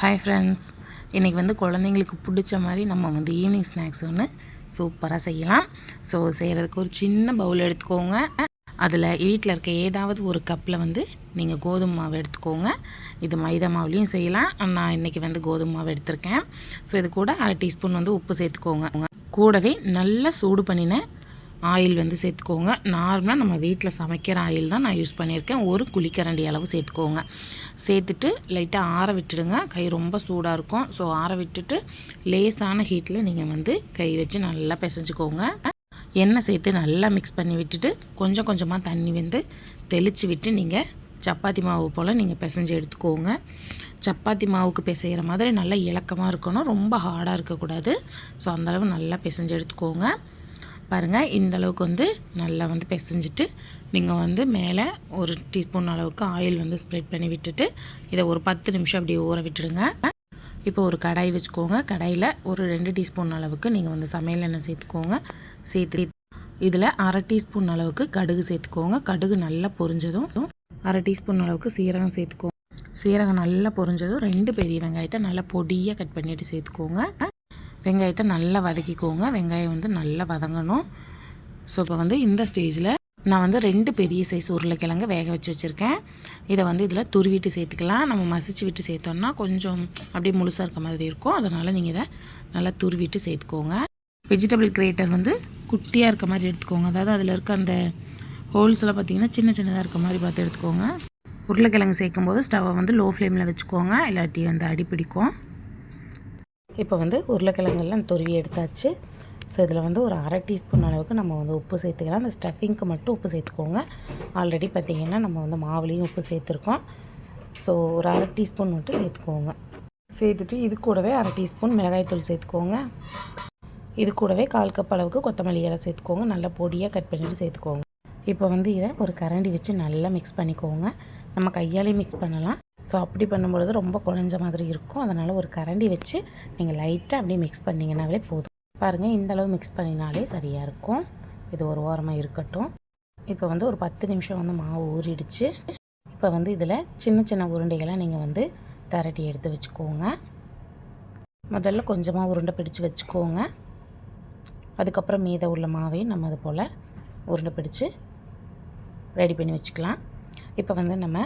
Hi friends இன்றைக்கி வந்து குழந்தைங்களுக்கு பிடிச்ச மாதிரி நம்ம வந்து ஈவினிங் ஸ்நாக்ஸ் ஒன்று சூப்பராக செய்யலாம். ஸோ செய்கிறதுக்கு ஒரு சின்ன பவுல் எடுத்துக்கோங்க. அதில் வீட்டில் இருக்க ஏதாவது ஒரு கப்பில் வந்து நீங்கள் கோதுமை மாவு எடுத்துக்கோங்க. இது மைதா மாவுலேயும் செய்யலாம். நான் இன்றைக்கி வந்து கோதுமை மாவு எடுத்திருக்கேன். ஸோ இது கூட அரை டீஸ்பூன் வந்து உப்பு சேர்த்துக்கோங்க. கூடவே நல்லா சூடு பண்ணின ஆயில் வந்து சேர்த்துக்கோங்க. நார்மலாக நம்ம வீட்டில் சமைக்கிற ஆயில் தான் நான் யூஸ் பண்ணியிருக்கேன். ஒரு குளிக்கரண்டி அளவு சேர்த்துக்கோங்க. சேர்த்துட்டு லைட்டாக ஆற விட்டுடுங்க. கை ரொம்ப சூடாக இருக்கும். ஸோ ஆற விட்டுட்டு லேசான ஹீட்டில் நீங்கள் வந்து கை வச்சு நல்லா பிசைஞ்சுக்கோங்க. எண்ணெய் சேர்த்து நல்லா மிக்ஸ் பண்ணி விட்டுட்டு கொஞ்சம் கொஞ்சமாக தண்ணி வந்து தெளித்து விட்டு நீங்கள் சப்பாத்தி மாவு போல் நீங்கள் பிசைஞ்சு எடுத்துக்கோங்க. சப்பாத்தி மாவுக்கு பிசைகிற மாதிரி நல்லா இலக்கமாக இருக்கணும். ரொம்ப ஹார்டாக இருக்கக்கூடாது. ஸோ அந்தளவு நல்லா பிசைஞ்சு எடுத்துக்கோங்க. பாருங்கள் இந்த அளவுக்கு வந்து நல்லா வந்து பிசைஞ்சிட்டு நீங்கள் வந்து மேலே ஒரு டீஸ்பூன் அளவுக்கு ஆயில் வந்து ஸ்ப்ரெட் பண்ணி விட்டுட்டு இதை ஒரு பத்து நிமிஷம் அப்படியே ஊற விட்டுடுங்க. இப்போ ஒரு கடாய் வச்சுக்கோங்க. கடாயில் ஒரு ரெண்டு டீஸ்பூன் அளவுக்கு நீங்கள் வந்து சமையல் எண்ணெய் சேர்த்துக்கோங்க. சேர்த்து இதில் அரை டீஸ்பூன் அளவுக்கு கடுகு சேர்த்துக்கோங்க. கடுகு நல்லா பொரிஞ்சதும் அரை டீஸ்பூன் அளவுக்கு சீரகம் சேர்த்துக்கோங்க. சீரகம் நல்லா பொரிஞ்சதும் ரெண்டு பெரிய வெங்காயத்தை நல்லா பொடியாக கட் பண்ணிவிட்டு சேர்த்துக்கோங்க. வெங்காயத்தை நல்லா வதக்கிக்கோங்க. வெங்காயம் வந்து நல்லா வதங்கணும். ஸோ இப்போ வந்து இந்த ஸ்டேஜில் நான் வந்து ரெண்டு பெரிய சைஸ் உருளைக்கிழங்கு வேக வச்சு வச்சுருக்கேன். இதை வந்து இதில் துருவிட்டு சேர்த்துக்கலாம். நம்ம மசிச்சு விட்டு சேர்த்தோம்னா கொஞ்சம் அப்படியே முழுசாக இருக்க மாதிரி இருக்கும். அதனால் நீங்கள் இதை நல்லா துருவிட்டு சேர்த்துக்கோங்க. வெஜிடபிள் கிரேட்டர் வந்து குட்டியாக இருக்க மாதிரி எடுத்துக்கோங்க. அதாவது அதில் இருக்க அந்த ஹோல்ஸ்லாம் பார்த்திங்கன்னா சின்ன சின்னதாக இருக்க மாதிரி பார்த்து எடுத்துக்கோங்க. உருளைக்கிழங்கு சேர்க்கும் போது ஸ்டவ்வை வந்து லோ ஃப்ளேமில் வச்சுக்கோங்க. இல்லாட்டி வந்து அடி பிடிக்கும் இப்போ வந்து உருளைக்கிழங்கெல்லாம் துருவி எடுத்தாச்சு. ஸோ இதில் வந்து ஒரு அரை டீஸ்பூன் அளவுக்கு நம்ம வந்து உப்பு சேர்த்துக்கலாம். அந்த ஸ்டஃபிங்க்கு மட்டும் உப்பு சேர்த்துக்கோங்க. ஆல்ரெடி பார்த்திங்கன்னா நம்ம வந்து மாவுலேயும் உப்பு சேர்த்துருக்கோம். ஸோ ஒரு அரை டீஸ்பூன் மட்டும் சேர்த்துக்கோங்க. சேர்த்துட்டு இது கூடவே அரை டீஸ்பூன் மிளகாய்த்தூள் சேர்த்துக்கோங்க. இது கூடவே கால் கப் அளவுக்கு கொத்தமல்லி இலை சேர்த்துக்கோங்க. நல்லா பொடியாக கட் பண்ணிவிட்டு சேர்த்துக்கோங்க. இப்போ வந்து இதை ஒரு கரண்டி வச்சு நல்லா மிக்ஸ் பண்ணிக்கோங்க. நம்ம கையாலே மிக்ஸ் பண்ணலாம். ஸோ அப்படி பண்ணும்பொழுது ரொம்ப குழஞ்ச மாதிரி இருக்கும். அதனால் ஒரு கரண்டி வச்சு நீங்கள் லைட்டாக அப்படியே மிக்ஸ் பண்ணிங்கனாலே போதும். பாருங்கள் இந்தளவு மிக்ஸ் பண்ணினாலே சரியாக இருக்கும். இது ஒரு ஓரமாக இருக்கட்டும். இப்போ வந்து ஒரு பத்து நிமிஷம் வந்து மாவு ஊறிடுச்சு. இப்போ வந்து இதில் சின்ன சின்ன உருண்டைகளாக நீங்கள் வந்து திரட்டி எடுத்து வச்சுக்கோங்க. முதல்ல கொஞ்சமாக உருண்டை பிடிச்சு வச்சுக்கோங்க. அதுக்கப்புறம் மீத உள்ள மாவையும் நம்ம அது போல் உருண்டை பிடிச்சு ரெடி பண்ணி வச்சுக்கலாம். இப்போ வந்து நம்ம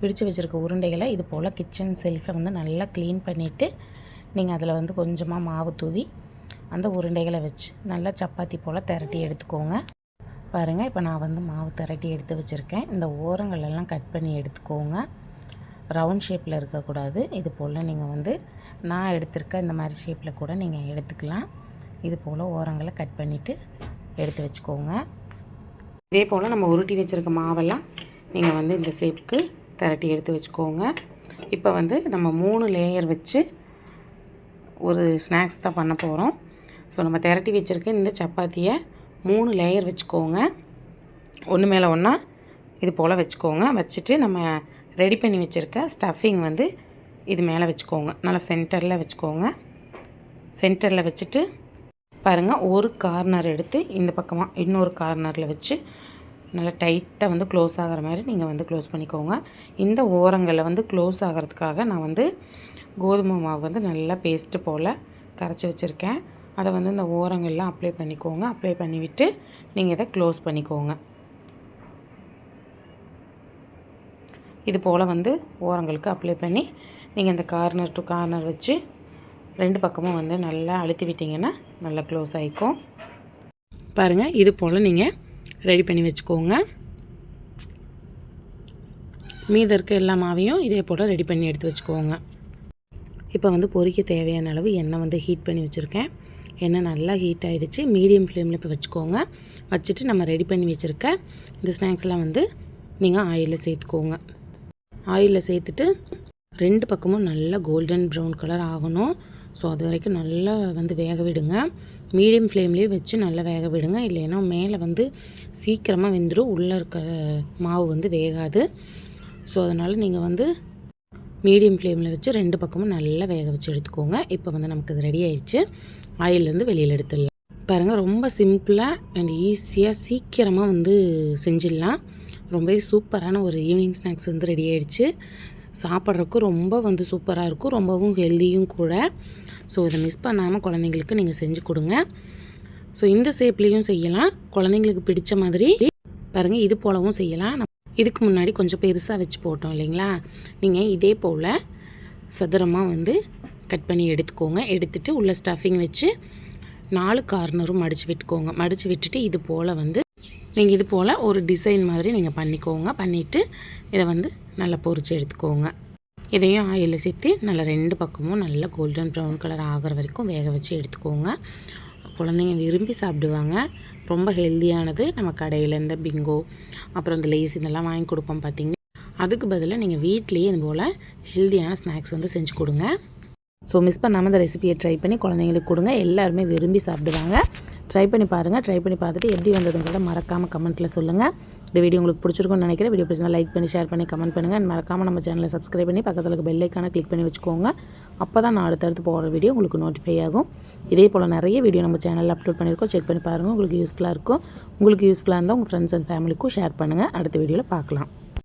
பிடிச்சு வச்சுருக்க உருண்டைகளை இது போல் கிச்சன் செல்ஃபை வந்து நல்லா க்ளீன் பண்ணிவிட்டு நீங்கள் அதில் வந்து கொஞ்சமாக மாவு தூவி அந்த உருண்டைகளை வச்சு நல்லா சப்பாத்தி போல் திரட்டி எடுத்துக்கோங்க. பாருங்கள் இப்போ நான் வந்து மாவு திரட்டி எடுத்து வச்சுருக்கேன். இந்த ஓரங்களெல்லாம் கட் பண்ணி எடுத்துக்கோங்க. ரவுண்ட் ஷேப்பில் இருக்கக்கூடாது. இது போல் நீங்கள் வந்து நான் எடுத்திருக்க இந்த மாதிரி ஷேப்பில் கூட நீங்கள் எடுத்துக்கலாம். இது போல் ஓரங்களை கட் பண்ணிவிட்டு எடுத்து வச்சுக்கோங்க. இதே போல் நம்ம உருட்டி வச்சுருக்க மாவெல்லாம் நீங்கள் வந்து இந்த ஷேப்புக்கு திரட்டி எடுத்து வச்சுக்கோங்க. இப்போ வந்து நம்ம மூணு லேயர் வச்சு ஒரு ஸ்நாக்ஸ் தான் பண்ண போகிறோம் ஸோ நம்ம திரட்டி வச்சுருக்க இந்த சப்பாத்தியை மூணு லேயர் வச்சுக்கோங்க. ஒன்று மேலே ஒன்றா இது போல் வச்சுக்கோங்க. வச்சுட்டு நம்ம ரெடி பண்ணி வச்சுருக்க ஸ்டஃபிங் வந்து இது மேலே வச்சுக்கோங்க. நல்லா சென்டரில் வச்சுக்கோங்க. சென்டரில் வச்சுட்டு பாருங்கள் ஒரு கார்னர் எடுத்து இந்த பக்கமாக இன்னொரு கார்னரில் வச்சு நல்லா டைட்டாக வந்து க்ளோஸ் ஆகிற மாதிரி நீங்கள் வந்து க்ளோஸ் பண்ணிக்கோங்க. இந்த ஓரங்களில் வந்து க்ளோஸ் ஆகிறதுக்காக நான் வந்து கோதுமை மாவு வந்து நல்லா பேஸ்ட்டு போல் கரைச்சி வச்சுருக்கேன். அதை வந்து இந்த ஓரங்கள்லாம் அப்ளை பண்ணிக்கோங்க. அப்ளை பண்ணிவிட்டு நீங்கள் இதை க்ளோஸ் பண்ணிக்கோங்க. இது போல் வந்து ஓரங்களுக்கு அப்ளை பண்ணி நீங்கள் இந்த கார்னர் டு கார்னர் வச்சு ரெண்டு பக்கமும் வந்து நல்லா அழுத்தி விட்டிங்கன்னா நல்லா க்ளோஸ் ஆகிக்கும் பாருங்கள் இது போல் நீங்கள் ரெடி பண்ணி வச்சுக்கோங்க. மீதம் இருக்க எல்லா மாவையும் இதே போல் ரெடி பண்ணி எடுத்து வச்சுக்கோங்க. இப்போ வந்து பொறிக்க தேவையான அளவு எண்ணெய் வந்து ஹீட் பண்ணி வச்சுருக்கேன். எண்ணெய் நல்லா ஹீட் ஆகிடுச்சு மீடியம் ஃப்ளேமில் இப்போ வச்சுக்கோங்க. வச்சுட்டு நம்ம ரெடி பண்ணி வச்சுருக்க இந்த ஸ்நாக்ஸ்லாம் வந்து நீங்கள் ஆயிலில் சேர்த்துக்கோங்க. ஆயிலில் சேர்த்துட்டு ரெண்டு பக்கமும் நல்லா கோல்டன் ப்ரௌன் கலர் ஆகணும். ஸோ அது வரைக்கும் நல்லா வந்து வேக விடுங்க. மீடியம் ஃப்ளேம்லேயே வச்சு நல்லா வேக விடுங்க. இல்லைன்னா மேலே வந்து சீக்கிரமாக வெந்துடும் உள்ளே இருக்கிற மாவு வந்து வேகாது. ஸோ அதனால் நீங்கள் வந்து மீடியம் ஃப்ளேமில் வச்சு ரெண்டு பக்கமும் நல்லா வேக வச்சு எடுத்துக்கோங்க. இப்போ வந்து நமக்கு இது ரெடி ஆயிடுச்சு. ஆயிலேருந்து வெளியில் எடுத்துடலாம். பாருங்கள் ரொம்ப சிம்பிளாக அண்ட் ஈஸியாக சீக்கிரமாக வந்து செஞ்சிடலாம். ரொம்பவே சூப்பரான ஒரு ஈவினிங் ஸ்நாக்ஸ் வந்து ரெடி ஆயிடுச்சு. சாப்பிட்றதுக்கு ரொம்ப வந்து சூப்பராக இருக்கும் ரொம்பவும் ஹெல்த்தியும் கூட. ஸோ இதை மிஸ் பண்ணாமல் குழந்தைங்களுக்கு நீங்கள் செஞ்சு கொடுங்க. ஸோ இந்த ஷேப்லேயும் செய்யலாம். குழந்தைங்களுக்கு பிடிச்ச மாதிரி பாருங்கள் இது போலவும் செய்யலாம். நம்ம இதுக்கு முன்னாடி கொஞ்சம் பெருசாக வச்சு போட்டோம் இல்லைங்களா? நீங்கள் இதே போல் சதுரமாக வந்து கட் பண்ணி எடுத்துக்கோங்க. எடுத்துகிட்டு உள்ள ஸ்டஃபிங் வச்சு நாலு கார்னரும் மடித்து விட்டுக்கோங்க. மடித்து விட்டுட்டு இது போல் வந்து நீங்கள் இது போல் ஒரு டிசைன் மாதிரி நீங்கள் பண்ணிக்கோங்க. பண்ணிவிட்டு இதை வந்து நல்லா பொரிச்சு எடுத்துக்கோங்க. இதையும் ஆயிலில் சேர்த்து நல்லா ரெண்டு பக்கமும் நல்லா கோல்டன் ப்ரௌன் கலர் ஆகிற வரைக்கும் வேக வச்சு எடுத்துக்கோங்க. குழந்தைங்க விரும்பி சாப்பிடுவாங்க. ரொம்ப ஹெல்த்தியானது நம்ம கடையில் இந்த பிங்கோ அப்புறம் இந்த லேஸ் இதெல்லாம் வாங்கி கொடுப்போம் பார்த்தீங்க அதுக்கு பதிலாக நீங்கள் வீட்லேயே இது போல் ஹெல்த்தியான ஸ்நாக்ஸ் வந்து செஞ்சு கொடுங்க. ஸோ மிஸ் பண்ணாமல் இந்த ரெசிபியை ட்ரை பண்ணி குழந்தைங்களுக்கு கொடுங்க. எல்லாருமே விரும்பி சாப்பிடுவாங்க. ட்ரை பண்ணி பாருங்கள் ட்ரை பண்ணி பார்த்துட்டு எப்படி வந்ததுங்கிறத மறக்காமல் கமெண்ட்டில் சொல்லுங்கள் இந்த வீடியோ உங்களுக்கு பிடிச்சிருக்கும்னு நினைக்கிறேன். வீடியோ பிடிச்சா லைக் பண்ணி ஷேர் பண்ணி கமெண்ட் பண்ணுங்கள் அண்ட் மறக்காமல் நம்ம சேனலை சப்ஸ்கிரைப் பண்ணி பக்கத்தில் இருக்க பெல்லைக்கான கிளிக் பண்ணி வச்சுக்கோங்க. அப்போ தான் நான் அடுத்தடுத்து போகிற வீடியோ உங்களுக்கு நோட்டிஃபை ஆகும். இதே போல் நிறைய வீடியோ நம்ம சேனலில் அப்லோட் பண்ணியிருக்கோம். செக் பண்ணி பாருங்கள் உங்களுக்கு யூஸ்ஃபுல்லாக இருக்கும். உங்களுக்கு யூஸ்ஃபுல்லாக இருந்தால் உங்கள் ஃப்ரெண்ட்ஸ் அண்ட் ஃபேமிலிக்கும் ஷேர் பண்ணுங்கள் அடுத்த வீடியோவில் பார்க்கலாம்.